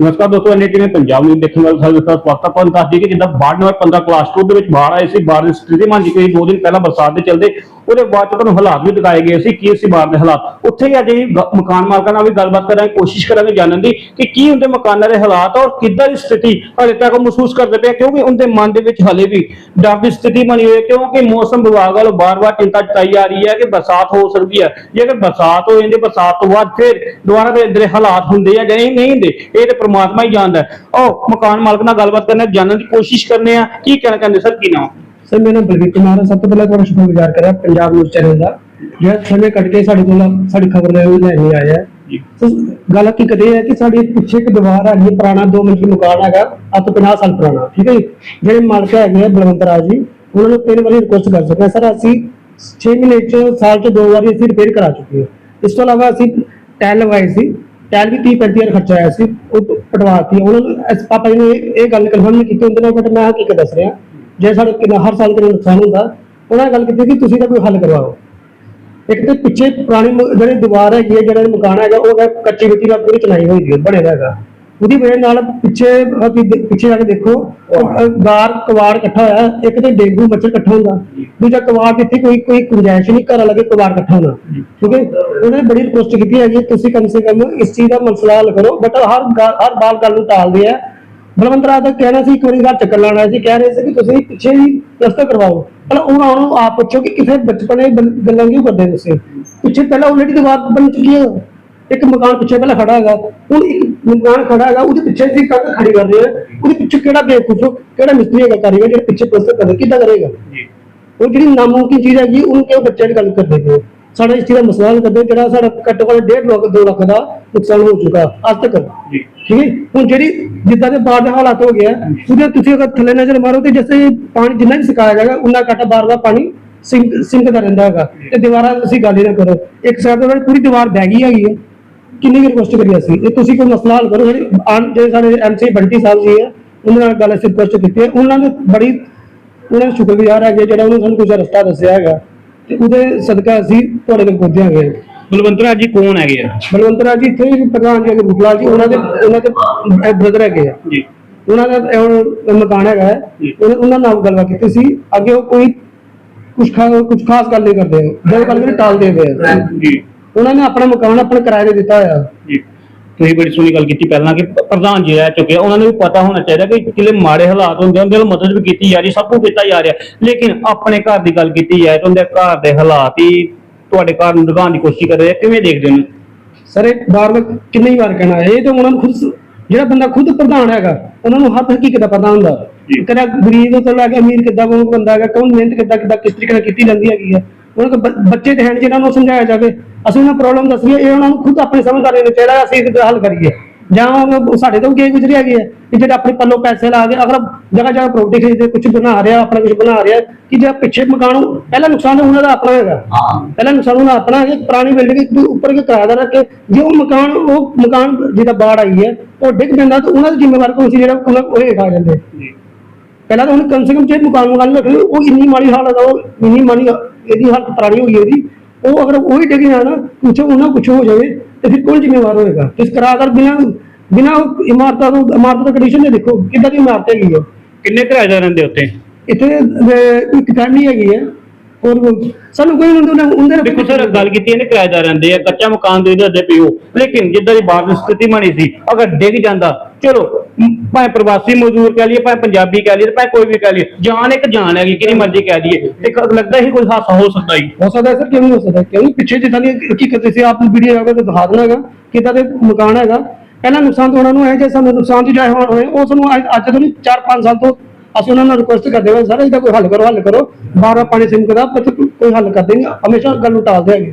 ਨਮਸਕਾਰ ਦੋਸਤੋ, ਇੰਨੇ ਜਿਵੇਂ ਪੰਜਾਬ ਨੂੰ ਦੇਖਣ ਵਾਲੇ ਸਾਰੇ ਦੋਸਤਾਂ ਦਾ ਸਵਾਗਤ ਹੈ ਆਪਾਂ ਦੱਸ ਦਈਏ ਕਿ ਜਿੱਦਾਂ ਬਾੜ ਨੰਬਰ 15 ਕਲਾਸ 2 ਦੇ ਵਿੱਚ ਬਾੜ ਆਏ ਸੀ, ਬਾੜ ਦੀ ਸਥਿਤੀ ਮੰਨ ਜੀ ਕੋਈ ਦੋ ਦਿਨ ਪਹਿਲਾਂ ਬਰਸਾਤ ਦੇ ਚਲਦੇ ਉਹਦੇ ਬਾਅਦ 'ਚ ਤੁਹਾਨੂੰ ਹਾਲਾਤ ਵੀ ਦਿਖਾਏ ਗਏ ਸੀ, ਕੀ ਸੀ ਬਾਹਰ ਦੇ ਹਾਲਾਤ। ਉੱਥੇ ਹੀ ਅੱਜ ਅਸੀਂ ਮਕਾਨ ਮਾਲਕਾਂ ਨਾਲ ਵੀ ਗੱਲਬਾਤ ਕਰਾਂਗੇ, ਕੋਸ਼ਿਸ਼ ਕਰਾਂਗੇ ਜਾਣਨ ਦੀ ਕਿ ਕੀ ਹੁੰਦੇ ਮਕਾਨਾਂ ਦੇ ਹਾਲਾਤ ਔਰ ਕਿੱਦਾਂ ਦੀ ਸਥਿਤੀ ਹਾਲੇ ਤੱਕ ਮਹਿਸੂਸ ਕਰਦੇ ਪਏ ਕਿਉਂਕਿ ਉਹਦੇ ਮਨ ਦੇ ਵਿੱਚ ਹਲੇ ਵੀ ਡਰ ਦੀ ਸਥਿਤੀ ਬਣੀ ਹੋਈ ਹੈ, ਕਿਉਂਕਿ ਮੌਸਮ ਵਿਭਾਗ ਵੱਲੋਂ ਬਾਰ-ਬਾਰ ਚਿੰਤਾ ਜਤਾਈ ਜਾ ਰਹੀ ਹੈ ਕਿ ਬਰਸਾਤ ਹੋ ਸਕਦੀ ਹੈ। ਜੇਕਰ ਬਰਸਾਤ ਹੋ ਜਾਂਦੀ, ਬਰਸਾਤ ਤੋਂ ਬਾਅਦ ਫਿਰ ਦੁਬਾਰਾ ਦੇ ਇਧਰ ਹਾਲਾਤ ਹੁੰਦੇ ਆ ਜਾਂ ਨਹੀਂ ਹੁੰਦੇ, ਇਹ ਤੇ ਪ੍ਰਮਾਤਮਾ ਹੀ ਜਾਣਦਾ ਹੈ। ਉਹ ਮਕਾਨ ਮਾਲਕ ਨਾਲ ਗੱਲਬਾਤ ਕਰਨੇ, ਜਾਣਨ ਦੀ ਕੋਸ਼ਿਸ਼ ਕਰਨੇ ਆ। ਕੀ ਕਹਿਣਾ ਚਾਹੁੰਦੇ ਸਰ, ਕੀ ਨਾਮ? ਸਰ ਮੇਰਾ ਨਾਮ ਬਲਵੀਰ ਕੁਮਾਰ ਹੈ। ਸਭ ਤੋਂ ਪਹਿਲਾਂ ਤੁਹਾਡਾ ਸ਼ੁਕਰਗੁਜ਼ਾਰ ਕਰਾਂ ਪੰਜਾਬ ਨਿਊਜ਼ ਚੈਨਲ ਦਾ। ਜਿਹੜਾ ਸਮੇਂ ਕੱਢ ਕੇ ਸਾਡੇ ਕੋਲ ਸਾਡੀ ਖਬਰ ਲੈ ਲੈਣੀ ਆਇਆ ਹੈ। ਜੀ। ਸੋ ਗੱਲ ਹਕੀਕਤ ਇਹ ਹੈ ਕਿ ਸਾਡੇ ਪਿੱਛੇ ਇੱਕ ਦੀਵਾਰ ਹੈਗੀ ਹੈ, ਪੁਰਾਣਾ 2 ਮੰਜ਼ਿਲ ਮਕਾਨ ਹੈਗਾ ਅੱਜ ਤੋਂ 50 ਸਾਲ ਪੁਰਾਣਾ ਠੀਕ ਹੈ ਜੀ? ਜਿਹੜੇ ਮਾਲਕ ਹੈਗੇ ਆ ਬਲਵੰਤ ਰਾਜ ਜੀ ਉਹਨਾਂ ਨੂੰ ਤਿੰਨ ਵਾਰੀ ਰਿਕੁਐਸਟ ਕਰ ਹਾਂ। ਸਰ ਅਸੀਂ 6 ਮਹੀਨੇ ਚ ਸਾਲ ਚ ਦੋ ਵਾਰੀ ਅਸੀਂ ਰਿਪੇਅਰ ਕਰਾ ਚੁੱਕੇ ਹਾਂ। ਇਸ ਤੋਂ ਇਲਾਵਾ ਅਸੀਂ ਟੈਲ ਲਗਵਾਈ ਸੀ। ਟੈਲ ਵੀ 30 35 ਹਜ਼ਾਰ ਖਰਚਾ ਆਇਆ ਸੀ ਉਹ ਪਟਵਾਤੀ ਉਹਨਾਂ ਨੂੰ ਪਾਪਾ ਜੀ ਨੇ ਇਹ- ਗੱਲ ਕਨਫਰਮ ਨਹੀਂ ਕੀਤੀ ਉਹਦੇ ਨਾਲ ਬਟ ਮੈਂ ਹਕੀਕਤ ਦੱਸ ਰਿਹਾ। ਜੇ ਸਾਡੇ ਕਿੰਨਾ ਹਰ ਸਾਲ ਕਿੰਨਾ ਨੁਕਸਾਨ ਹੁੰਦਾ ਉਹਨਾਂ ਨੇ ਗੱਲ ਕੀਤੀ ਕਿ ਤੁਸੀਂ ਤਾਂ ਕੋਈ ਹੱਲ ਕਰਵਾਓ। ਇੱਕ ਤੇ ਪਿੱਛੇ ਪੁਰਾਣੀ ਮ- ਜਿਹੜੀ ਦੀਵਾਰ ਹੈਗੀ ਹੈ ਜਿਹੜਾ ਮਕਾਨ ਹੈਗਾ ਉਹ ਹੈਗਾ ਕੱਚੀ ਮਿੱਟੀ ਨਾਲ ਪੂਰੀ ਚਨਾਈ ਹੋਈ ਹੈ ਬਣਿਆ ਹੈਗਾ। ਉਹਦੀ ਵਜ੍ਹਾ ਨਾਲ ਪਿੱਛੇ ਅਸੀਂ ਦੇ- ਪਿੱਛੇ ਜਾ ਕੇ ਦੇਖੋ ਉਹ, ਅ, ਕਵਾੜ ਇਕੱਠਾ ਹੋਇਆ ਹੈ। ਇੱਕ ਤੇ ਡੇਂਗੂ ਮੱਛਰ ਇਕੱਠਾ ਹੁੰਦਾ ਦੂਜਾ ਕਵਾੜ ਇੱਥੇ ਕੋਈ ਕੋਈ ਗੁੰਜਾਇਸ਼ ਨਹੀਂ ਘਰ ਲੱਗੇ ਕਵਾੜ ਇਕੱਠਾ ਹੋਣਾ। ਠੀਕ ਹੈ? ਉਹਨਾਂ ਬੜੀ ਰਿਕੁਐਸਟ ਕੀਤੀ ਹੈ ਕਿ ਤੁਸੀਂ ਕਮ ਸੇ ਕਮ ਇਸ ਚੀਜ਼ ਦਾ ਮਸਲਾ ਹੱਲ ਕਰੋ ਬਟ ਹਰ ਗੱਲ- ਹਰ ਬਾਲ ਗੱਲ ਨੂੰ ਟਾਲਦੇ ਆ ਬਲਵੰਤ ਰਾਜ ਦਾ ਕਹਿਣਾ ਸੀ ਇੱਕ ਵਾਰੀ ਚੱਕਰ ਲਾਣਾ ਸੀ ਕਹਿ ਰਹੇ ਸੀ ਕਿ ਤੁਸੀਂ ਪਿੱਛੇ ਹੀ ਰਸਤਾ ਕਰਵਾਓ। ਪਹਿਲਾਂ ਉਹਨਾਂ ਨੂੰ ਆਪ ਪੁੱਛੋ ਕਿ ਕਿਸੇ ਬਚਪਨੇ ਗੱਲਾਂ ਕਿਉਂ ਕਰਦੇ ਤੁਸੀਂ? ਪਿੱਛੇ ਪਹਿਲਾਂ ਆਲਰੇਡੀ ਦੀਵਾਰ ਬਣ ਚੁੱਕੀ ਹੈ। ਇੱਕ ਮਕਾਨ ਪਿੱਛੇ ਪਹਿਲਾਂ ਖੜਾ ਹੈਗਾ ਹੁਣ ਇੱਕ ਮਕਾਨ ਖੜਾ ਹੈਗਾ ਉਹਦੇ ਪਿੱਛੇ ਸੀ ਕੰਧ ਖੜੀ ਕਰ ਰਹੇ ਆ ਉਹਦੇ ਪਿੱਛੇ ਕਿਹੜਾ ਬੇਵਕੂਫ ਕਿਹੜਾ ਮਿਸਤਰੀ ਹੈਗਾ ਕਾਰੀਗਰ ਜਿਹੜਾ ਪਿੱਛੇ ਪਲਸਤਰ ਕਰ ਕਿੱਦਾਂ ਕਰੇਗਾ? ਜੀ। ਉਹ ਜਿਹੜੀ ਨਾਮੁਮਕਿਨ ਚੀਜ਼ ਹੈਗੀ ਉਹਨੂੰ ਕਿਉਂ ਬੱਚਿਆਂ ਦੀ ਗੱਲ ਕਰਦੇ ਪਏ ਹੋ? ਸਾਡਾ ਇਸ ਚੀਜ਼ ਦਾ ਮਸਲਾ ਹੱਲ ਕਰਦੇ ਜਿਹੜਾ ਸਾਡਾ ਘੱਟੋ ਘੱਟ 1.5 ਲੱਖ 2 ਲੱਖ ਦਾ ਨੁਕਸਾਨ ਹੋ ਚੁੱਕਾ। ਅੱਜ ਤੱਕ। ਜੀ। ਠੀਕ ਹੈ? ਹੁਣ ਜਿਹੜੀ ਜਿੱਦਾਂ ਦੇ ਬਾਹਰ ਦੇ ਹਾਲਾਤ ਹੋ ਗਿਆ ਉਹਦੇ ਤੁਸੀਂ ਅਗਰ ਥੱਲੇ ਨਜ਼ਰ ਮਾਰੋ ਤੇ ਜਿਵੇਂ ਪਾਣੀ ਜਿੰਨਾ ਵੀ ਸੁਕਾਇਆ ਜਾਏਗਾ, ਉਨਾ ਘੱਟ ਬਾਰ-ਬਾਰ ਪਾਣੀ ਸਿੰਕ ਸਿੰਕਦਾ ਰਹਿੰਦਾ ਹੈਗਾ। ਤੇ ਦੀਵਾਰਾਂ ਤੁਸੀਂ ਗੱਲ ਹੀ ਨਾ ਕਰੋ। ਇੱਕ ਸਾਈਡ ਤੋਂ ਪੂਰੀ ਦੀਵਾਰ ਬਹਿ ਗਈ ਹੈਗੀ ਹੈ ਕਿੰਨੀ ਵੀ ਰਿਕੁਐਸਟ ਕਰੀ ਅਸੀਂ? ਇਹ ਤੁਸੀਂ ਕੋਈ ਮਸਲਾ ਹੱਲ ਕਰੋ। ਜਿਹੜੇ ਆਨ- ਜਿਹੜੇ ਸਾਡੇ ਐਮਸੀ ਬੰਟੀ ਸਾਹਿਬ ਜੀ ਹੈ ਉਹਨਾਂ ਨਾਲ ਗੱਲ ਅਸੀਂ ਰਿਕੁਐਸਟ ਕੀਤੀ ਹੈ ਉਹਨਾਂ ਨੇ ਬੜੀ ਉਹਨਾਂ ਦਾ ਸ਼ੁਕਰਗੁਜ਼ਾਰ ਹੈਗੇ ਜਿਹੜਾ ਉਹਨਾਂ ਨੇ ਸਾਨੂੰ ਕੁਝ ਰਸਤਾ ਦੱਸਿਆ ਹੈਗਾ। ਤੇ ਉਹਦੇ ਸਦਕਾ ਅਸੀਂ ਤੁਹਾਡੇ ਤੱਕ ਪਹੁੰਚਿਆ ਹੈਗੇ ਬਲਵੰਤ ਰਾਜ ਜੀ ਕੌਣ ਹੈਗੇ ਆ? ਬਲਵੰਤ ਰਾਜ ਜੀ ਇੱਥੇ ਵੀ ਪ੍ਰਧਾਨ ਜੀ ਹੈਗੇ ਰੂਪਲਾਲ ਜੀ ਉਹਨਾਂ ਦੇ ਉਹਨਾਂ ਦੇ ਬ੍ਰਦਰ ਹੈਗੇ ਆ। ਜੀ। ਉਹਨਾਂ ਦਾ ਇਹ ਹੁਣ ਮਕਾਨ ਹੈਗਾ ਹੈ। ਉਹਨਾਂ ਉਹਨਾਂ ਨਾਲ ਗੱਲਬਾਤ ਕੀਤੀ ਸੀ। ਅੱਗੇ ਉਹ ਕੋਈ ਕੁਝ ਕੁਝ ਖਾਸ ਗੱਲ ਨਹੀਂ ਕਰਦੇ। ਜਦੋਂ ਗੱਲ ਕਰੀ ਟਾਲਦੇ ਪਏ ਆ। ਜੀ। ਉਹਨਾਂ ਨੇ ਆਪਣਾ ਮਕਾਨ ਆਪਣਾ ਕਿਰਾਏ ਤੇ ਦਿੱਤਾ ਹੋਇਆ। ਜੀ। ਤੁਸੀਂ ਬੜੀ ਸੋਹਣੀ ਗੱਲ ਕੀਤੀ ਪਹਿਲਾਂ ਕਿ ਪ- ਪ੍ਰਧਾਨ ਜੀ ਰਹਿ ਚੁੱਕੇ ਆ, ਉਹਨਾਂ ਨੂੰ ਵੀ ਪਤਾ ਹੋਣਾ ਚਾਹੀਦਾ ਕਿ ਕਿਲੇ ਮਾੜੇ ਹਾਲਾਤ ਹੁੰਦੇ ਆ, ਉਹਦੇ ਨਾਲ ਮਦਦ ਵੀ ਕੀਤੀ ਜਾ ਰਹੀ ਸਭ ਕੁਝ ਕੀਤਾ ਜਾ ਰਿਹਾ। ਲੇਕਿਨ ਆਪਣੇ ਘਰ ਦੀ ਗੱਲ ਕੀਤੀ ਜਾਏ ਤਾਂ ਉਹਦੇ ਘਰ ਦੇ ਹਾਲਾਤ ਹੀ ਤੁਹਾਡੇ ਘਰ ਨੂੰ ਦਿਖਾਉਣ ਦੀ ਕੋਸ਼ਿਸ਼ ਕਰ ਰਹੇ ਆ। ਕਿਵੇਂ ਦੇਖਦੇ ਹੋ? ਸਰ ਇਹ ਬਾਰ ਬਾਰ ਕਿੰਨੀ ਵਾਰ ਕਹਿਣਾ ਹੈ। ਇਹ ਤਾਂ ਉਹਨਾਂ ਨੂੰ ਖੁਦ ਸ- ਜਿਹੜਾ ਬੰਦਾ ਖੁਦ ਪ੍ਰਧਾਨ ਹੈਗਾ ਉਹਨਾਂ ਨੂੰ ਹੱਥ ਹਕੀਕਤ ਦਾ ਪਤਾ ਹੁੰਦਾ? ਜੀ। ਕਿਹੜਾ ਗਰੀਬ ਤੋਂ ਲੈ ਕੇ ਅਮੀਰ ਕਿੱਦਾਂ ਕੋਈ ਬੰਦਾ ਹੈਗਾ ਕੌਣ ਮਿਹਨਤ ਕਿੱਦਾਂ ਕਿੱਦਾਂ ਕਿਸ ਤਰੀਕੇ ਨਾਲ ਕੀਤੀ ਜਾਂਦੀ ਹੈਗੀ ਹੈ? ਉਹਨਾਂ ਕੋਲ ਬ- ਬੱਚੇ ਤੇ ਹਨ ਜਿਹਨਾਂ ਨੂੰ ਸਮਝਾਇਆ ਜਾਵੇ। ਅਸੀਂ ਉਹਨਾਂ ਪ੍ਰੋਬਲਮ ਦੱਸੀਏ ਇਹ ਉਹਨਾਂ ਨੂੰ ਖੁਦ ਆਪਣੀ ਸਮਝਦਾਰੀ ਨਾਲ ਚਾਹੀਦਾ ਅਸੀਂ ਇਹਦਾ ਹੱਲ ਕਰੀਏ। ਜਾਂ ਉਹ ਸਾਡੇ ਤੋਂ ਕੀ ਗੁਜ਼ਰੀ ਹੈਗੀ ਹੈ ਕਿ ਜਿਹੜੇ ਆਪਣੇ ਪੱਲੋਂ ਪੈਸੇ ਲਾ ਕੇ ਅਗਰ ਜਗ੍ਹਾ ਜਗ੍ਹਾ ਪ੍ਰੋਪਰਟੀ ਖਰੀਦਦੇ ਕੁਝ ਬਣਾ ਰਿਹਾ ਆਪਣਾ ਕੁਝ ਬਣਾ ਰਿਹਾ ਕਿ ਜੇ ਪਿੱਛੇ ਮਕਾਨ ਪਹਿਲਾ ਨੁਕਸਾਨ ਉਹਨਾਂ ਦਾ ਆਪਣਾ ਹੈਗਾ। ਪਹਿਲਾ ਨੁਕਸਾਨ ਉਹਨਾਂ ਆਪਣਾ ਹੈ ਪੁਰਾਣੀ ਬਿਲਡਿੰਗ ਦੇ ਉੱਪਰ ਕੇ ਕਿਰਾਏਦਾਰ ਰੱਖ ਕੇ ਜੇ ਉਹ ਮਕਾਨ ਉਹ ਮਕਾਨ ਜਿਹਦਾ ਬਾੜ ਆਈ ਹੈ ਉਹ ਡਿੱਗ ਪੈਂਦਾ ਤਾਂ ਉਹਨਾਂ ਦਾ ਜ਼ਿੰਮੇਵਾਰ ਕੌਣ ਸੀ ਜਿਹੜਾ ਉਹ ਹੇਠ ਆ ਜਾਂਦੇ। ਜੀ। ਪਹਿਲਾਂ ਤਾਂ ਉਹਨੇ ਕਮ ਸੇ ਕਮ ਜੇ ਮਕਾਨ ਮਕਾਨ ਰੱਖ ਲਓ ਉਹ ਇੰਨੀ ਮਾੜੀ ਹਾਲਤ ਆ ਉਹ ਇੰਨੀ ਮਾੜੀ ਇਹਦੀ ਹਾਲਤ ਪੁਰਾਣੀ ਹੋਈ ਹੈ ਇਹਦੀ ਉਹ ਅਗਰ ਉਹ ਹੀ ਡਿੱਗ ਜਾਣਾ ਕੁਛ ਉਹਨਾਂ ਕੁਛ ਹੋ ਜਾਵੇ ਤੇ ਫਿਰ ਕੌਣ ਜ਼ਿੰਮੇਵਾਰ ਹੋਏਗਾ? ਇਸ ਕਿਰਾਏਦਾਰ ਬਿਨਾਂ ਬਿਨਾਂ ਉਹ ਇਮਾਰਤਾਂ ਤੋਂ ਇਮਾਰਤ ਦਾ ਕੰਡੀਸ਼ਨ ਦੇ ਦੇਖੋ ਕਿੱਦਾਂ ਦੀ ਇਮਾਰਤ ਹੈਗੀ ਹੈ ਕਿੰਨੇ ਕਿਰਾਏਦਾਰ ਰਹਿੰਦੇ ਉੱਤੇ ਇੱਥੇ ਅਹ, ਇੱਕ ਫੈਮਿਲੀ ਹੈਗੀ ਹੈ ਔਰ ਸਾਨੂੰ ਕੋਈ ਉਹਨਾਂ ਉਹਦੇ ਦੇਖੋ ਸਰ ਗੱਲ ਕੀਤੀ ਇਹਨੇ ਕਿਰਾਏਦਾਰ ਰਹਿੰਦੇ ਆ ਕੱਚਾ ਮਕਾਨ ਦੇ ਦੇ ਪਿਓ। ਲੇਕਿਨ ਜਿੱਦਾਂ ਦੀ ਬਾਹਰ ਦੀ ਸਥਿਤੀ ਬਣੀ ਸੀ ਅਗਰ ਡਿੱਗ ਜਾਂਦਾ ਚਲੋ ਭਾਵੇਂ ਪ੍ਰਵਾਸੀ ਮਜ਼ਦੂਰ ਕਹਿ ਲਈਏ, ਭਾਵੇਂ ਪੰਜਾਬੀ ਕਹਿ ਲਈਏ, ਭਾਵੇਂ ਕੋਈ ਵੀ ਕਹਿ ਲਈਏ, ਜਾਨ ਇੱਕ ਜਾਨ ਹੈਗੀ ਕਿਹੜੀ ਮਰਜ਼ੀ ਕਹਿ ਦਈਏ। ਤੇ ਲੱਗਦਾ ਹੀ ਕੋਈ ਹਾਸਾ ਹੋ ਸਕਦਾ ਹੀ। ਹੋ ਸਕਦਾ ਸਰ, ਕਿਉਂ ਨਹੀਂ ਹੋ ਸਕਦਾ? ਕਿਉਂਕਿ ਪਿੱਛੇ ਜਿੱਦਾਂ ਦੀ ਹਕੀਕਤ ਸੀ, ਆਪ ਵੀਡੀਓ ਆਵੇ ਤਾਂ ਦਿਖਾ ਦੇਣਾ ਹੈਗਾ, ਕਿੱਦਾਂ ਦੇ ਮਕਾਨ ਹੈਗਾ। ਪਹਿਲਾ ਨੁਕਸਾਨ ਤਾਂ ਉਹਨਾਂ ਨੂੰ ਹੈ, ਜੇ ਸਾਨੂੰ ਨੁਕਸਾਨ ਦੀ ਜਾਇ ਹੋਏ, ਉਹ ਸਾਨੂੰ ਅੱਜ ਤੋਂ ਨਹੀਂ 4-5 ਸਾਲ ਤੋਂ ਅਸੀਂ ਉਹਨਾਂ ਨੂੰ ਰਿਕੁਐਸਟ ਕਰਦੇ ਹਾਂ, ਸਰ, ਇਹਦਾ ਕੋਈ ਹੱਲ ਕਰੋ ਹੱਲ ਕਰੋ। ਬਾਰ ਪਾਣੀ ਸਿੰਕਦਾ ਪਰ ਕੋਈ ਹੱਲ ਕਰ ਦੇਂਗੇ ਹਮੇਸ਼ਾ ਗੱਲ ਨੂੰ ਟਾਲਦੇ ਹੈਗੇ।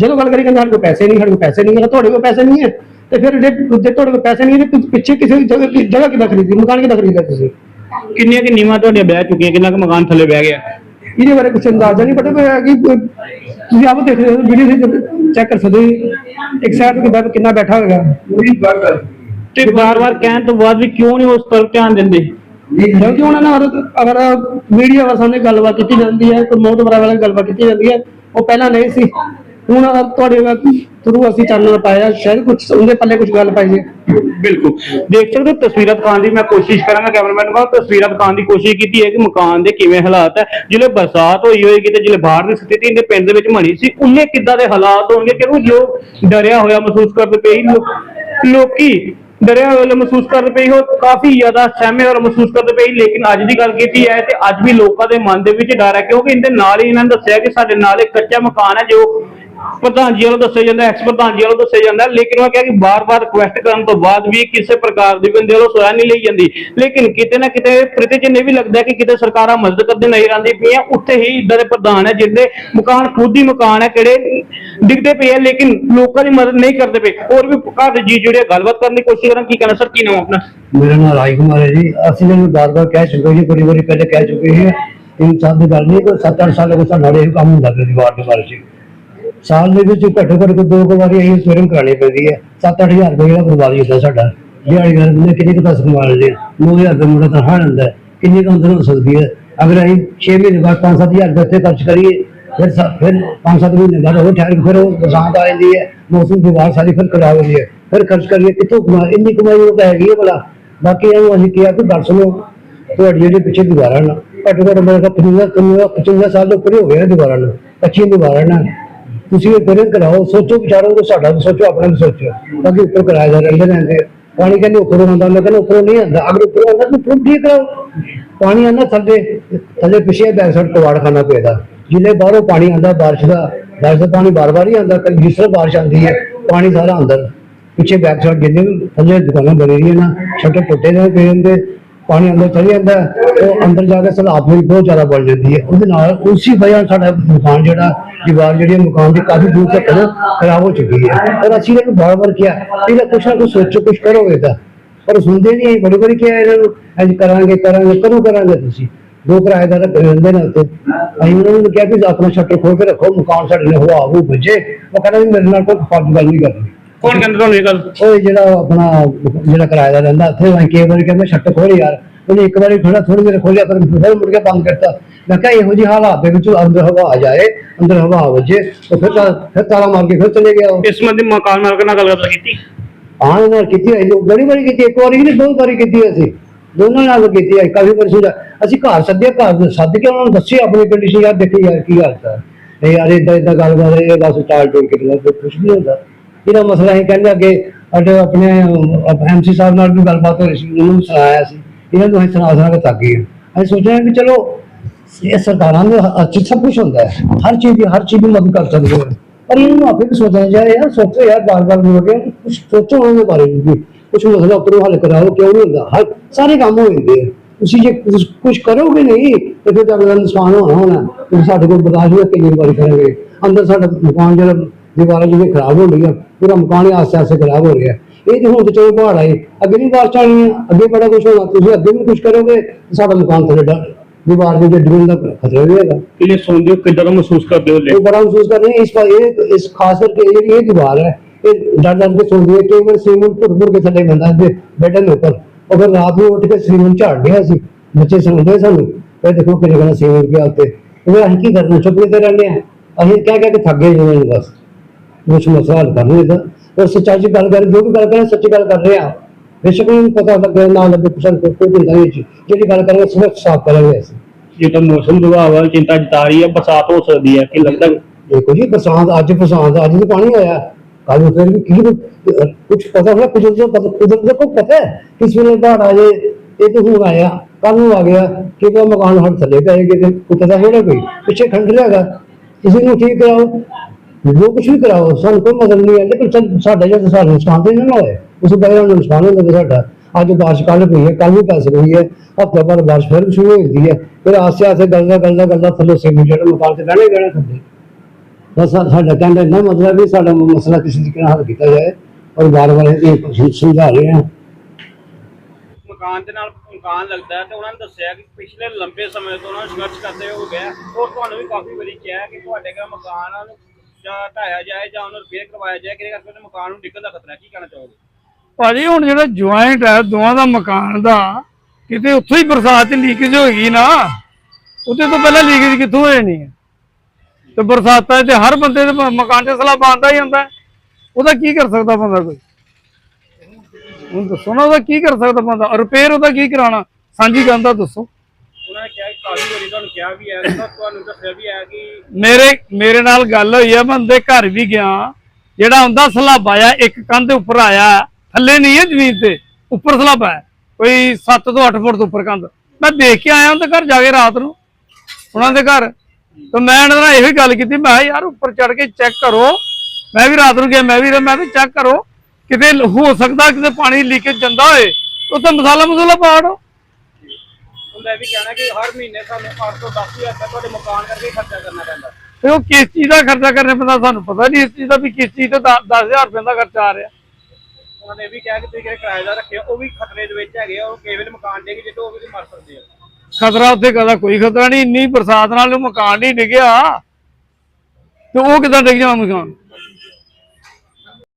ਜਦੋਂ ਗੱਲ ਕਰੀ ਕਹਿੰਦੇ ਸਾਡੇ ਕੋਲ ਪੈਸੇ ਨਹੀਂ, ਸਾਡੇ ਕੋਲ ਪੈਸੇ ਨਹੀਂ ਹੈ ਤੁਹਾਡੇ ਕੋਲ ਪੈਸੇ ਨਹੀਂ ਹੈ। ਤੇ ਫਿਰ ਜੇ ਜੇ ਤੁਹਾਡੇ ਕੋਲ ਪੈਸੇ ਨਹੀਂ ਹੈ ਤੇ ਪਿੱਛੇ ਕਿਸੇ ਜਗ੍ਹਾ ਜਗ੍ਹਾ ਕਿੱਦਾਂ ਖਰੀਦੀ? ਮਕਾਨ ਕਿੱਦਾਂ ਖਰੀਦਿਆ ਤੁਸੀਂ? ਕਿੰਨੀਆਂ ਕਿ ਨੀਵਾਂ ਤੁਹਾਡੀਆਂ ਬਹਿ ਚੁੱਕੀਆਂ ਕਿੰਨਾ ਕੁ ਮਕਾਨ ਥੱਲੇ ਬਹਿ ਗਿਆ? ਇਹਦੇ ਬਾਰੇ ਕੁਝ ਅੰਦਾਜ਼ਾ ਨਹੀਂ ਪਤਾ ਪਿਆ ਕਿ ਤੁਸੀਂ ਆਪ ਦੇਖ ਰਹੇ ਹੋ ਵੀਡੀਓ से ਚੈੱਕ ਕਰ ਸਕਦੇ ਹੋ ਇੱਕ ਸਾਈਡ ਤੇ ਬੈਠ ਕਿੰਨਾ ਬੈਠਾ ਹੋਵੇਗਾ ਤੇ ਵਾਰ-ਵਾਰ ਕਹਿਣ ਤੋਂ ਬਾਅਦ ਵੀ ਕਿਉਂ ਨਹੀਂ ਉਸ ਤਰਫ ਧਿਆਨ ਦਿੰਦੇ? ਕਿਉਂਕਿ ਉਹਨਾਂ ਨਾਲ ਅਗਰ- ਅਗਰ ਮੀਡੀਆ ਵਾਲਾ ਸਾਹਮਣੇ ਗੱਲਬਾਤ ਕੀਤੀ ਜਾਂਦੀ ਹੈ ਕੋਈ ਮੌਤ ਬਰਾ ਵਾਲੀ ਗੱਲਬਾਤ ਕੀਤੀ ਜਾਂਦੀ ਹੈ ਉਹ ਪਹਿਲਾਂ ਨਹੀਂ ਸੀ। ਹੁਣ ਤੁਹਾਡੇ ਥਰੂ ਅਸੀਂ ਚਾਨਣ ਪਾਇਆ ਸ਼ਾਇਦ ਕੁਝ ਉਹਦੇ ਪੱਲੇ ਕੁਝ ਗੱਲ ਪਾਈ ਜੇ ਬਿਲਕੁਲ। ਦੇਖ ਸਕਦੇ ਤਸਵੀਰਾਂ ਦਿਖਾਉਣ ਦੀ ਮੈਂ ਕੋਸ਼ਿਸ਼ ਕਰਾਂਗਾ ਕੈਮਰਾਮੈਨ ਕੋਲ ਤਸਵੀਰਾਂ ਦਿਖਾਉਣ ਦੀ ਕੋਸ਼ਿਸ਼ ਕੀਤੀ ਹੈ ਕਿ ਮਕਾਨ ਦੇ ਕਿਵੇਂ ਹਾਲਾਤ ਹੈ। ਜਿਹੜੇ ਬਰਸਾਤ ਹੋਈ ਹੋਏਗੀ ਤੇ ਜਿਹੜੇ ਬਾਹਰ ਦੀ ਸਥਿਤੀ ਇਹਦੇ ਪਿੰਡ ਦੇ ਵਿੱਚ ਬਣੀ ਸੀ ਉਹਨੇ ਕਿੱਦਾਂ ਦੇ ਹਾਲਾਤ ਹੋਣਗੇ ਕਿਉਂਕਿ ਲੋਕ ਡਰਿਆ ਹੋਇਆ ਮਹਿਸੂਸ ਕਰਦੇ ਪਏ ਲੋਕੀ ਡਰਿਆ ਹੋਇਆ ਮਹਿਸੂਸ ਕਰਦੇ ਪਈ ਸੀ, ਉਹ ਕਾਫੀ ਜ਼ਿਆਦਾ ਸਹਿਮੇ ਹੋਏ ਮਹਿਸੂਸ ਕਰਦੇ ਪਈ ਲੇਕਿਨ ਅੱਜ ਦੀ ਗੱਲ ਕੀਤੀ ਹੈ ਤੇ ਅੱਜ ਵੀ ਲੋਕਾਂ ਦੇ ਮਨ ਦੇ ਵਿੱਚ ਡਰ ਹੈ ਕਿਉਂਕਿ ਇਹਦੇ ਨਾਲ ਹੀ ਇਹਨਾਂ ਨੇ ਦੱਸਿਆ ਕਿ ਸਾਡੇ ਨਾਲ ਇੱਕ ਕੱਚਾ ਮਕਾਨ ਹੈ ਜੋ ਪ੍ਰਧਾਨ ਜੀ ਵੱਲੋਂ ਦੱਸਿਆ ਜਾਂਦਾ ਐਕਸ ਪ੍ਰਧਾਨ ਜੀ ਵੱਲੋਂ ਦੱਸਿਆ ਜਾਂਦਾ ਲੇਕਿਨ ਉਹ ਕਿਹਾ ਕਿ ਬਾਰ-ਬਾਰ ਰਿਕੁਐਸਟ ਕਰਨ ਤੋਂ ਬਾਅਦ ਵੀ ਕਿਸੇ ਪ੍ਰਕਾਰ ਦੀ ਬੰਦੇ ਵੱਲੋਂ ਸੋਇਆ ਨਹੀਂ ਲਈ ਜਾਂਦੀ। ਲੇਕਿਨ ਕਿਤੇ ਨਾ ਕਿਤੇ ਪ੍ਰਤੀ ਇਹ ਵੀ ਲੱਗਦਾ ਕਿ ਕਿਤੇ ਸਰਕਾਰਾਂ ਮਦਦ ਕਰਦੇ ਨਜ਼ਰ ਆਉਂਦੀ ਪਈਆਂ, ਉੱਥੇ ਹੀ ਇਦਾਂ ਦੇ ਪ੍ਰਧਾਨ ਹੈ ਜਿਹਦੇ ਮਕਾਨ ਖੁਦ ਹੀ ਮਕਾਨ ਹੈ, ਕਿਹੜੇ ਡਿੱਗਦੇ ਪਏ ਆ, ਲੇਕਿਨ ਲੋਕਾਂ ਦੀ ਮਦਦ ਨਹੀਂ ਕਰਦੇ ਪਏ। ਹੋਰ ਵੀ ਘਰ ਦੇ ਜੀ ਜਿਹੜੇ ਗੱਲਬਾਤ ਕਰਨ ਦੀ ਕੋਸ਼ਿਸ਼ ਕਰਾਂ, ਕੀ ਕਹਿਣਾ ਸਰ, ਕੀ ਨਾਮ ਆਪਣਾ? ਮੇਰਾ ਨਾਮ ਰਾਜ ਕੁਮਾਰ ਹੈ ਜੀ। ਅਸੀਂ ਇਹਨੂੰ ਬਾਰ ਬਾਰ ਕਹਿ ਚੁੱਕੇ ਜੀ ਬੜੀ ਵਾਰੀ ਪਹਿਲੇ ਕਹਿ ਚੁੱਕੇ ਹਾਂ ਤਿੰਨ ਸਾਲ ਗੱਲ ਨਹੀਂ, ਕੋਈ 7-8 ਸਾਲ ਹੋ ਗਏ ਸਾਡਾ ਇਹ ਕੰਮ ਹੁੰਦਾ ਪਿਆ ਦੇ ਬਾਰੇ ਸਾਲ ਦੇ ਵਿੱਚ ਘੱਟੋ ਘੱਟ ਕੋਈ ਦੋ ਕੁ ਵਾਰੀ ਅਸੀਂ ਸਵੇਰਿੰਗ ਕਰਾਣੀ ਪੈਂਦੀ ਹੈ। 7-8000 ਰੁਪਏ ਦਾ ਬਰਬਾਦ ਹੁੰਦਾ ਸਾਡਾ। ਦਿਹਾੜੀ ਦਾ ਬੰਦੇ ਕਿੰਨੇ ਕੁ ਪੈਸੇ ਕਮਾ ਲੈਂਦੇ 9000 ਰੁਪਏ ਮੁੰਡਾ ਤਨਖਾਹ ਲੈਂਦਾ ਹੈ। ਕਿੰਨੀ ਕੁ ਆਮਦਨ ਹੋ ਸਕਦੀ ਹੈ। ਅਗਰ ਅਸੀਂ 6 ਮਹੀਨੇ ਬਾਅਦ 5-7000 ਰੁਪਏ ਉੱਤੇ ਖਰਚ ਕਰੀਏ, ਫਿਰ ਫਿਰ 5-7 ਮਹੀਨੇ ਬਾਅਦ ਉਹ ਠਹਿਰ ਫਿਰ ਉਹ ਬਰਸਾਤ ਆ ਜਾਂਦੀ ਹੈ। ਮੌਸਮ ਦੀ ਬਾਹਰ ਸਾਰੀ ਫਿਰ ਖਰਾਬ ਹੁੰਦੀ ਹੈ। ਫਿਰ ਖਰਚ ਕਰੀਏ, ਕਿੱਥੋਂ ਕਮਾ ਇੰਨੀ ਕਮਾਈ ਉਹ ਤਾਂ ਹੈਗੀ ਹੈ ਭਲਾ। ਬਾਕੀ ਇਹਨੂੰ ਅਸੀਂ ਕਿਹਾ ਕਿ ਗੱਲ ਸੁਣੋ ਤੁਹਾਡੀ ਜਿਹੜੀ ਪਿੱਛੇ ਦੁਬਾਰਾ ਨਾ, ਘੱਟੋ ਘੱਟ ਮੇਰੇ ਕੋਲ 55 55 ਸਾਲ ਤੋਂ ਉੱਪਰ ਹੀ ਹੋ ਗਿਆ ਦੁਬਾਰਾ ਦੀਵਾਰਾਂ ਨੂੰ। ਕੱਚੀਆਂ ਦੀਵਾਰਾਂ ਨਾ। ਤੁਸੀਂ ਇਹ ਫਿਰ ਕਰਾਓ, ਸੋਚੋ ਵਿਚਾਰੋ ਕਿ ਸਾਡਾ ਵੀ ਸੋਚੋ, ਆਪਣਾ ਵੀ ਸੋਚੋ। ਬਾਕੀ ਉੱਪਰ ਕਿਰਾਏਦਾਰ ਰਹਿੰਦੇ ਰਹਿੰਦੇ। ਪਾਣੀ ਕਹਿੰਦੇ ਉੱਪਰੋਂ ਆਉਂਦਾ, ਮੈਂ ਕਹਿੰਦਾ ਉੱਪਰੋਂ ਨਹੀਂ ਆਉਂਦਾ। ਅਗਰ ਉੱਪਰੋਂ ਆਉਂਦਾ ਤਾਂ ਉੱਪਰੋਂ ਠੀਕ ਕਰਾਓ? ਪਾਣੀ ਆਉਂਦਾ ਥੱਲੇ ਥੱਲੇ ਪਿੱਛੇ ਬੈਕ ਕਵਾੜ ਖਾਣਾ ਪੈਦਾ ਜਿਲੇ ਬਾਹਰੋਂ ਪਾਣੀ ਆਉਂਦਾ, ਬਾਰਿਸ਼ ਦਾ ਬਾਰਿਸ਼ ਦਾ ਪਾਣੀ ਬਾਰ-ਬਾਰ ਹੀ ਆਉਂਦਾ ਕਦੀ ਜਿਸ ਤਰ੍ਹਾਂ ਬਾਰਿਸ਼ ਆਉਂਦੀ ਹੈ, ਪਾਣੀ ਸਾਰਾ ਅੰਦਰ। ਪਿੱਛੇ ਬੈਕ ਸਾਈਡ ਜਿੰਨੇ ਵੀ ਥੱਲੇ ਦੁਕਾਨਾਂ ਬਣੀ ਰਹੀਆਂ ਨਾ ਛੋਟੇ ਟੁੱਟੇ ਨੇ ਪਏ ਹੁੰਦੇ। ਪਾਣੀ ਅੰਦਰ ਚਲੇ ਜਾਂਦਾ, ਉਹ ਅੰਦਰ ਜਾ ਕੇ ਸਲਾਬ ਵੀ ਬਹੁਤ ਜ਼ਿਆਦਾ ਬਣ ਜਾਂਦੀ ਹੈ। ਉਹਦੇ ਨਾਲ ਉਸੇ ਵਜ੍ਹਾ ਨਾਲ ਸਾਡਾ ਮਕਾਨ ਜਿਹੜਾ, ਦੀਵਾਰ ਜਿਹੜੀ ਹੈ, ਮਕਾਨ ਦੀ ਕਾਫੀ ਦੂਰ ਤੱਕ ਖਰਾਬ ਹੋ ਚੁੱਕੀ ਹੈ। ਪਰ ਅਸੀਂ ਇਹਨੂੰ ਬਾਰ-ਬਾਰ ਕਿਹਾ ਇਹਦਾ ਕੁਛ ਨਾ ਕੁਛ ਸੋਚੋ, ਕੁਛ ਕਰੋਗੇ ਤਾਂ। ਪਰ ਸੁਣਦੇ ਨਹੀਂ ਬੜੀ ਬੜੀ ਕਿਹਾ ਇਹਨਾਂ ਨੂੰ, ਅੱਜ ਕਰਾਂਗੇ ਕਰਾਂਗੇ, ਕਦੋਂ ਕਰਾਂਗੇ ਤੁਸੀਂ? ਦੋ ਕਿਰਾਏਦਾਰ ਰਹਿੰਦੇ ਨੇ ਉੱਤੇ ਅਸੀਂ ਉਹਨਾਂ ਨੂੰ ਕਿਹਾ ਕਿ ਆਪਣਾ ਸ਼ਟਰ ਖੋਲ ਕੇ ਰੱਖੋ, ਮਕਾਨ ਸਾਡੇ ਨੇ ਹਵਾ ਹੂ ਵੱਜੇ ਉਹ ਕਹਿੰਦਾ ਵੀ ਮੇਰੇ ਨਾਲ ਕੋਈ ਫਾਲਤੂ ਗੱਲ ਨਹੀਂ ਕਰਨੀ। ਕੌਣ ਕਹਿੰਦਾ ਤੁਹਾਨੂੰ ਇਹ ਗੱਲ? ਉਹ ਜਿਹੜਾ ਆਪਣਾ ਜਿਹੜਾ ਕਿਰਾਏਦਾਰ ਰਹਿੰਦਾ ਉੱਥੇ ਮੈਂ ਕਈ ਵਾਰੀ ਕਹਿੰਦਾ ਛੱਟ ਖੋਲ ਯਾਰ। ਉਹਨੇ ਇੱਕ ਵਾਰੀ ਥੋੜਾ ਥੋੜੀ ਦੇਰ ਖੋਲਿਆ ਪਰ ਫਿਰ ਮੁੜ ਕੇ ਬੰਦ ਕਰਤਾ। ਮੈਂ ਕਿਹਾ ਇਹੋ ਜਿਹੀ ਹਾਲਾਤ ਦੇ ਵਿੱਚ ਅੰਦਰ ਹਵਾ ਆ ਜਾਏ ਅੰਦਰ ਹਵਾ ਵੱਜੇ ਉਹ ਫਿਰ ਤਾਂ- ਫਿਰ ਤਾਲਾ ਮਾਰ ਕੇ ਫਿਰ ਚਲੇ ਗਿਆ ਉਹ। ਇਸ ਸੰਬੰਧੀ ਮਕਾਨ ਮਾਲਕ ਨਾਲ ਗੱਲਬਾਤ ਕੀਤੀ? ਆਣ ਨਾਲ ਕੀਤੀ ਹੈ ਜੋ ਬੜੀ ਵਾਰੀ ਕੀਤੀ ਇੱਕ ਵਾਰੀ ਨਹੀਂ ਦੋ ਵਾਰੀ ਕੀਤੀ ਅਸੀਂ। ਦੋਨਾਂ ਨਾਲ ਕੀਤੀ ਹੈ ਕਾਫੀ ਵਾਰੀ ਸੁਝਾ ਅਸੀਂ ਘਰ ਸੱਦੇ ਘਰ ਸੱਦ ਕੇ ਉਹਨਾਂ ਨੂੰ ਦੱਸਿਆ ਆਪਣੀ ਕੰਡੀਸ਼ਨ ਯਾਰ ਦੇਖੀ ਯਾਰ ਕੀ ਹਾਲ ਹੈ ਯਾਰ ਇਦਾਂ ਇਦਾਂ ਗੱਲ ਕਰ ਰਹੇ ਇਹ ਬਸ ਟਾਲ ਟੋਲ ਕੇ ਗੱਲ ਕੁਝ ਨਹੀਂ ਹੁੰਦਾ। ਇਹਦਾ ਮਸਲਾ ਅਸੀਂ ਕਹਿੰਦੇ ਅੱਗੇ ਸਾਡੇ ਆਪਣੇ ਐਮਸੀ ਸਾਹਿਬ ਨਾਲ ਵੀ ਗੱਲਬਾਤ ਹੋ ਰਹੀ ਸੀ, ਉਹਨੂੰ ਸੁਣਾਇਆ ਸੀ। ਇਹਨਾਂ ਨੂੰ ਅਸੀਂ ਸੁਣਾ ਸੁਣਾ ਕੇ ਥੱਕ ਗਏ ਅਸੀਂ ਸੋਚਿਆ ਕਿ ਚਲੋ, ਇਹ ਸਰਕਾਰਾਂ ਦੇ ਹੱਥ ਸਭ ਕੁਝ ਹੁੰਦਾ ਹੈ। ਹਰ ਚੀਜ਼ ਦੀ, ਹਰ ਚੀਜ਼ ਦੀ ਮਦਦ ਕਰ ਸਕਦੇ ਹੋ। ਪਰ ਇਹਨੂੰ ਆਪੇ ਵੀ ਸੋਚਣਾ ਚਾਹੀਦਾ ਯਾਰ ਸੋਚੋ ਯਾਰ ਬਾਰ-ਬਾਰ ਬੋਲ ਰਹੇ ਹੋ ਕੁਝ ਸੋਚੋ ਉਹਨਾਂ ਦੇ ਬਾਰੇ ਵੀ। ਕੁਝ ਮਸਲਾ ਉੱਪਰੋਂ ਹੱਲ ਕਰਾਓ, ਕਿਉਂ ਨਹੀਂ ਹੁੰਦਾ? ਹਰ, ਸਾਰੇ ਕੰਮ ਹੋ ਜਾਂਦੇ ਆ। ਤੁਸੀਂ ਜੇ ਕੁਝ ਕਰੋਗੇ ਨਹੀਂ ਤੇ ਫਿਰ ਤੁਹਾਡਾ ਨੁਕਸਾਨ ਹੋਣਾ। ਹੋਣਾ ਸਾਡੇ ਕੋਲ ਬਰਦਾਸ਼ਤ ਨਹੀਂ ਕਿੰਨੀ ਵਾਰੀ ਕਰਾਂਗੇ। ਅੰਦਰ ਸਾਡਾ ਮਕਾਨ ਜਿਹੜਾ ਦੀਵਾਰਾਂ ਜਿਹੜੀਆਂ ਖਰਾਬ ਹੋ ਗਈਆਂ ਪੂਰਾ ਮਕਾਨ ਆਸੇ ਆਸੇ ਖਰਾਬ ਹੋ ਰਿਹਾ। ਇਹ ਤੇ ਹੁਣ ਤੇ ਚਲੋ ਆਏ। ਅੱਗੇ ਨਹੀਂ ਬਾਰਿਸ਼ ਆਣੀ ਅੱਗੇ ਬੜਾ ਕੁਝ ਹੋਣਾ। ਤੁਸੀਂ ਅੱਗੇ ਵੀ ਕੁਝ ਕਰੋਗੇ ਸਾਡਾ ਮਕਾਨ ਥੱਲੇ ਦੀਵਾਰ ਦੇ ਜੇ ਡਿੱਗਣ ਦਾ ਖਤਰਾ ਹੋਏਗਾ ਇਹ ਸੁਣਦੇ ਹੋ ਕਿਦਾਂ ਮਹਿਸੂਸ ਕਰਦੇ ਹੋ ਇਹ ਬੜਾ ਮਹਿਸੂਸ ਕਰ ਇਸ ਪਰ ਇਹ ਇਸ ਖਾਸ ਕਰਕੇ ਜਿਹੜੀ ਇਹ ਦੀਵਾਰ ਹੈ ਇਹ ਡਰ ਡਰ ਕੇ ਸੁਣਦੀ ਹੈ ਕਿ ਵਾਰ ਸੀਮੈਂਟ ਭੁਰ ਕੇ ਥੱਲੇ ਬੰਦਾ ਦੇ ਬੈਠਣ ਦੇ ਉੱਪਰ। ਉਹ ਰਾਤ ਨੂੰ ਉੱਠ ਕੇ ਸੀਮੈਂਟ ਝਾੜਦੇ ਆ ਸੀ। ਬੱਚੇ ਸੁਣਦੇ ਸਾਨੂੰ ਤੇ ਦੇਖੋ ਕਿਹੜਾ ਸੀਮੈਂਟ ਗਿਆ ਉੱਤੇ। ਉਹ ਅਸੀਂ ਕੀ ਕਰਨਾ? ਚੁੱਪ ਕੇ ਰਹਿੰਦੇ ਆ ਅਸੀਂ ਕਹਿ ਕਹਿ ਕੇ ਥੱਕ ਗਏ ਜਿਵੇਂ ਬਸ। ਕੁਛ ਮਸਲਾ ਹੱਲ ਕਰਨੇ ਦਾ ਔਰ ਸੱਚਾਈ ਦੀ ਗੱਲ ਕਰ ਜੋ ਵੀ ਗੱਲ ਕਰਾਂ ਸੱਚੀ ਗੱਲ ਕਰ ਰਹੇ ਆ ਬੇਸ਼ੱਕ ਨੂੰ ਪਤਾ ਲੱਗੇ ਨਾ ਲੱਗੇ ਕੁਛ ਕੋਈ ਕੋਈ ਨਹੀਂ ਵਿੱਚ ਜਿਹੜੀ ਗੱਲ ਕਰਾਂਗੇ ਸਭ ਸਾਫ਼ ਕਰਾਂਗੇ ਅਸੀਂ ਜੇ ਤਾਂ ਮੌਸਮ ਵਿਭਾਗ ਵੱਲ ਚਿੰਤਾ ਜਤਾ ਰਹੀ ਹੈ ਬਰਸਾਤ ਹੋ ਸਕਦੀ ਹੈ ਕਿ ਲੱਗਦਾ ਦੇਖੋ ਜੀ ਬਰਸਾਤ ਅੱਜ ਬਰਸਾਤ ਅੱਜ ਵੀ ਪਾਣੀ ਆਇਆ ਕੱਲ ਨੂੰ ਫਿਰ ਵੀ ਕੀ ਕੁਝ ਪਤਾ ਹੋਣਾ ਕੁਝ ਜੋ ਪਤਾ ਕੁਦਰਤ ਦਾ ਕੋਈ ਪਤਾ ਹੈ ਕਿਸ ਵੇਲੇ ਬਾਹਰ ਆ ਜੇ ਇਹ ਤਾਂ ਹੁਣ ਆਇਆ ਕੱਲ ਨੂੰ ਆ ਗਿਆ ਕਿ ਉਹ ਮਕਾਨ ਹੜ ਥੱਲੇ ਪੈ ਗਏ ਤੇ ਕੋਈ ਪਤਾ ਹੋਣਾ ਕੋਈ ਪਿੱਛੇ ਖੰਡ ਰਿਹਾਗਾ ਕਿਸੇ ਨੂੰ ਠੀਕ ਕਰਾਓ ਜੋ ਕੁਝ ਵੀ ਕਰਾਓ, ਸਾਨੂੰ ਕੋਈ ਮਦਦ ਨਹੀਂ ਹੈ। ਲੇਕਿਨ ਸਾ- ਸਾਡਾ ਜਿਹੜਾ ਸਾਡਾ ਨੁਕਸਾਨ ਤੇ ਨਾ ਹੋਏ। ਉਸ ਬਗੈਰ ਨੂੰ ਨੁਕਸਾਨ ਹੁੰਦਾ ਸਾਡਾ। ਅੱਜ ਬਾਰਿਸ਼ ਕੱਲ ਪਈ ਹੈ ਕੱਲ ਵੀ ਪੈ ਸਕਦੀ ਹੈ। ਹਫ਼ਤਾ ਬਾਅਦ ਬਾਰਿਸ਼ ਫਿਰ ਵੀ ਸ਼ੁਰੂ ਹੋ ਜਾਂਦੀ ਹੈ। ਫਿਰ ਆਸੇ ਆਸੇ ਗੱਲਾਂ ਗੱਲਾਂ ਗੱਲਾਂ ਥੱਲੇ ਸੇ ਜਿਹੜਾ ਮਕਾਨ ਤੇ ਬਹਿਣੇ ਬਹਿਣੇ ਥੱਲੇ। ਬਸ ਸਾ- ਸਾਡਾ ਕਹਿੰਦਾ ਇੰਨਾ ਮਤਲਬ ਵੀ ਸਾਡਾ ਮਸਲਾ ਕਿਸੇ ਤਰੀਕੇ ਨਾਲ ਹੱਲ ਕੀਤਾ ਜਾਏ ਔਰ ਬਾਰ ਬਾਰ ਇਹ ਕੋਸ਼ਿਸ਼ ਸਮਝਾ ਰਹੇ ਹਾਂ। ਮਕਾਨ ਦੇ ਨਾਲ ਮਕਾਨ ਲੱਗਦਾ ਹੈ ਤੇ ਉਹਨਾਂ ਨੇ ਦੱਸਿਆ ਕਿ ਪਿਛਲੇ ਲੰਬੇ ਸਮੇਂ ਤੋਂ ਉਹਨਾਂ ਨੂੰ ਸੰਘਰਸ਼ ਕਰਦੇ ਹੋ ਗਿਆ ਔਰ ਤੁਹਾਨੂੰ ਵੀ ਕਾਫੀ ਵਾਰੀ ਕਿਹਾ ਕਿ ਤੁਹਾਡੇ ਘਰ ਮਕਾਨ ਨੂੰ ਜਾਂ ਢਾਇਆ ਜਾਏ ਜਾਂ ਉਹਨੂੰ ਰਿਪੇਅਰ ਕਰਵਾਇਆ ਜਾਏ ਕਿਹਦੇ ਕਰਕੇ ਉਹਦੇ ਮਕਾਨ ਨੂੰ ਡਿੱਗਣ ਦਾ ਖਤਰਾ ਹੈ? ਕੀ ਕਹਿਣਾ ਚਾਹੋਗੇ? ਭਾਜੀ ਹੁਣ ਜਿਹੜਾ ਜੁਆਇੰਟ ਹੈ ਦੋਵਾਂ ਦਾ ਮਕਾਨ ਦਾ ਕਿਤੇ ਉੱਥੋਂ ਹੀ ਬਰਸਾਤ ਚ ਲੀਕੇਜ ਹੋਏਗੀ ਨਾ ਉਹਦੇ ਤੋਂ ਪਹਿਲਾਂ ਲੀਕੇਜ ਕਿੱਥੋਂ ਹੋਏ ਨਹੀਂ ਤੇ ਬਰਸਾਤਾਂ 'ਚ ਹਰ ਬੰਦੇ ਦੇ ਮ- ਮਕਾਨ 'ਚ ਸਲਾਬ ਆਉਂਦਾ ਹੀ ਹੁੰਦਾ ਹੈ। ਉਹਦਾ ਕੀ ਕਰ ਸਕਦਾ ਬੰਦਾ ਕੋਈ? ਹੁਣ ਦੱਸੋ ਨਾ ਉਹਦਾ ਕੀ ਕਰ ਸਕਦਾ ਬੰਦਾ? ਰਿਪੇਅਰ ਉਹਦਾ ਕੀ ਕਰਾਉਣਾ? ਸਾਂਝੀ ਗੱਲ ਦਾ ਦੱਸੋ। ਉਹਨਾਂ ਨੇ ਕਿਹਾ ਕਿ ਕਾਫੀ ਵਾਰੀ ਤੁਹਾਨੂੰ ਕਿਹਾ ਵੀ ਹੈ ਉਹਨਾਂ ਤੁਹਾਨੂੰ ਦੱਸਿਆ ਵੀ ਹੈ ਕਿ ਮੇਰੇ ਮੇਰੇ ਨਾਲ ਗੱਲ ਹੋਈ ਆ, ਮੈਂ ਉਹਦੇ ਘਰ ਵੀ ਗਿਆ। ਜਿਹੜਾ ਹੁੰਦਾ ਸਲਾਬ ਆਇਆ, ਇੱਕ ਕੰਧ ਉੱਪਰ ਆਇਆ, ਥੱਲੇ ਨਹੀਂ ਹੈ ਜ਼ਮੀਨ ਤੇ, ਉੱਪਰ ਸਲਾਬਾ ਹੈ। ਕੋਈ 7 ਤੋਂ 8 ਫੁੱਟ ਤੋਂ ਉੱਪਰ ਕੰਧ। ਮੈਂ ਦੇਖ ਕੇ ਆਇਆ ਉਹਦੇ ਘਰ ਜਾ ਕੇ ਰਾਤ ਨੂੰ, ਉਹਨਾਂ ਦੇ ਘਰ। ਤੇ ਮੈਂ ਇਹਨਾਂ ਨਾਲ ਇਹੋ ਹੀ ਗੱਲ ਕੀਤੀ, ਮੈਂ ਕਿਹਾ, ਯਾਰ, ਉੱਪਰ ਚੜ ਕੇ ਚੈੱਕ ਕਰੋ। ਮੈਂ ਵੀ ਰਾਤ ਨੂੰ ਗਿਆ, ਮੈਂ ਵੀ ਮੈਂ ਵੀ ਚੈੱਕ ਕਰੋ। ਕਿਤੇ ਹੋ ਸਕਦਾ ਕਿਤੇ ਪਾਣੀ ਲੀਕੇਜ ਜਾਂਦਾ ਹੋਏ, ਉੱਥੇ ਮਸਾਲਾ ਮਸੂਲਾ ਪਾੜੋ ਹੁੰਦਾ ਇਹ ਵੀ ਕਹਿਣਾ ਕਿ ਹਰ ਮਹੀਨੇ ਸਾਨੂੰ 8 ਤੋਂ 10 ਹਜ਼ਾਰ ਤੱਕ ਤੁਹਾਡੇ ਮਕਾਨ ਕਰਕੇ ਖਰਚਾ ਕਰਨਾ ਪੈਂਦਾ। ਤੇ ਉਹ ਕਿਸ ਚੀਜ਼ ਦਾ ਖਰਚਾ ਕਰਨੇ ਪੈਂਦਾ ਸਾਨੂੰ ਪਤਾ ਨਹੀਂ ਇਸ ਚੀਜ਼ ਦਾ ਵੀ ਕਿਸ ਚੀਜ਼ ਤੇ 10000 ਰੁਪਏ ਦਾ ਖਰਚਾ ਆ ਰਿਹਾ। ਉਹਨਾਂ ਨੇ ਇਹ ਵੀ ਕਿਹਾ ਕਿ ਤੁਸੀਂ ਜਿਹੜੇ ਕਿਰਾਏਦਾਰ ਰੱਖੇ ਆ, ਉਹ ਵੀ ਖਤਰੇ ਦੇ ਵਿੱਚ ਹੈਗੇ ਆ ਉਹ ਕਈ ਵੇਲੇ ਮਕਾਨ ਡੇਗੇ ਜਿੱਦੋਂ ਉਹ ਵੀ ਮਰ ਸਕਦੇ ਆ। ਖਤਰਾ ਉੱਥੇ ਕਦਾ ਕੋਈ ਖਤਰਾ ਨਹੀਂ ਇੰਨੀ ਬਰਸਾਤ ਨਾਲ ਮਕਾਨ ਨਹੀਂ ਡਿੱਗਿਆ। ਤੇ ਉਹ ਕਿਦਾਂ ਡਿੱਗ ਜਾਣਾ ਮਕਾਨ?